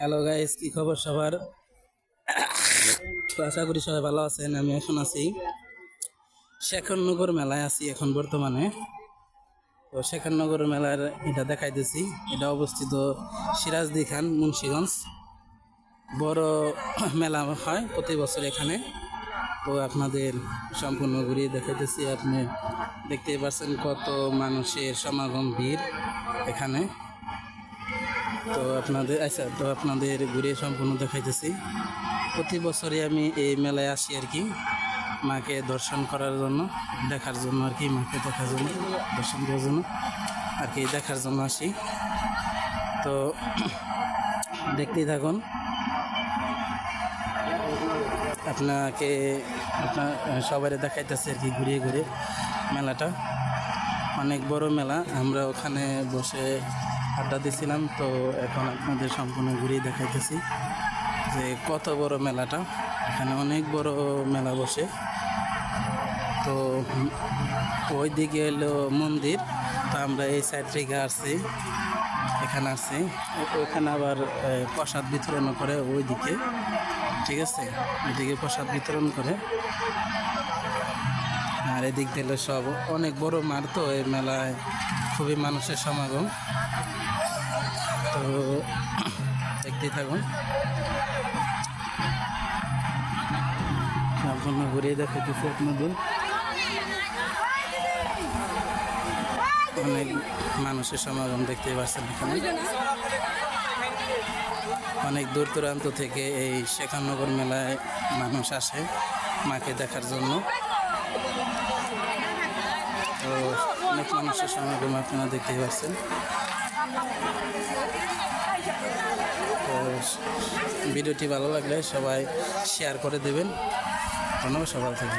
Hello guys কি খবর সবার? তো আশা করি সবাই ভালো আছেন, আমি এখন আছি শেখরনগর মেলায় আছি এখন বর্তমানে। তো শেখরনগর মেলার এটা দেখাইতেছি, এটা অবস্থিত সিরাজদি খান, মুন্সিগঞ্জ। বড় মেলা হয় প্রতি বছর এখানে। তো আপনাদের সম্পূর্ণ ঘুরিয়ে দেখাইতেছি, আপনি দেখতে পাচ্ছেন কত মানুষের সমাগম, ভিড় এখানে। তো আপনাদের আচ্ছা তো আপনাদের ঘুরে সম্পূর্ণ দেখাইতেছি। প্রতি বছরই আমি এই মেলায় আসি আর কি, মাকে দর্শন করার জন্য, দেখার জন্য আর কি, মাকে দেখার জন্য, দর্শন করার জন্য আর কি, দেখার জন্য আসি। তো দেখতেই থাকুন। আপনাকে, আপনার সবাই দেখাইতেছে আর কি, ঘুরিয়ে ঘুরে মেলাটা। অনেক বড় মেলা, আমরা ওখানে বসে আড্ডা দিছিলাম তো এখন আপনাদের সম্পূর্ণ ঘুরিয়ে দেখাইতেছি যে কত বড় মেলাটা। এখানে অনেক বড় মেলা বসে। তো ওই দিকে এলো মন্দির, তো আমরা এই সাইড থেকে আসছি, এখানে আসছি। ও- ওখানে আবার প্রসাদ বিতরণ করে ওই দিকে ঠিক আছে? ওইদিকে প্রসাদ বিতরণ করে। আর এদিক দিলে সব অনেক বড় মাঠ তো, এই মেলায় খুবই মানুষের সমাগম। তো দেখতেই থাকুন। সম্পূর্ণ ঘুরিয়ে দেখাইতেছি আপনাদের। অনেক মানুষের সমাগম দেখতে পাচ্ছেন এখানে। অনেক দূর দূরান্ত থেকে এই শেখানগর মেলায় মানুষ আসে মাকে দেখার জন্য। তো অনেক মানুষের সমাগম আপনারা দেখতে পাচ্ছেন তো ভিডিওটি ভালো লাগলে সবাই শেয়ার করে দেবেন। ধন্যবাদ সকাল থেকে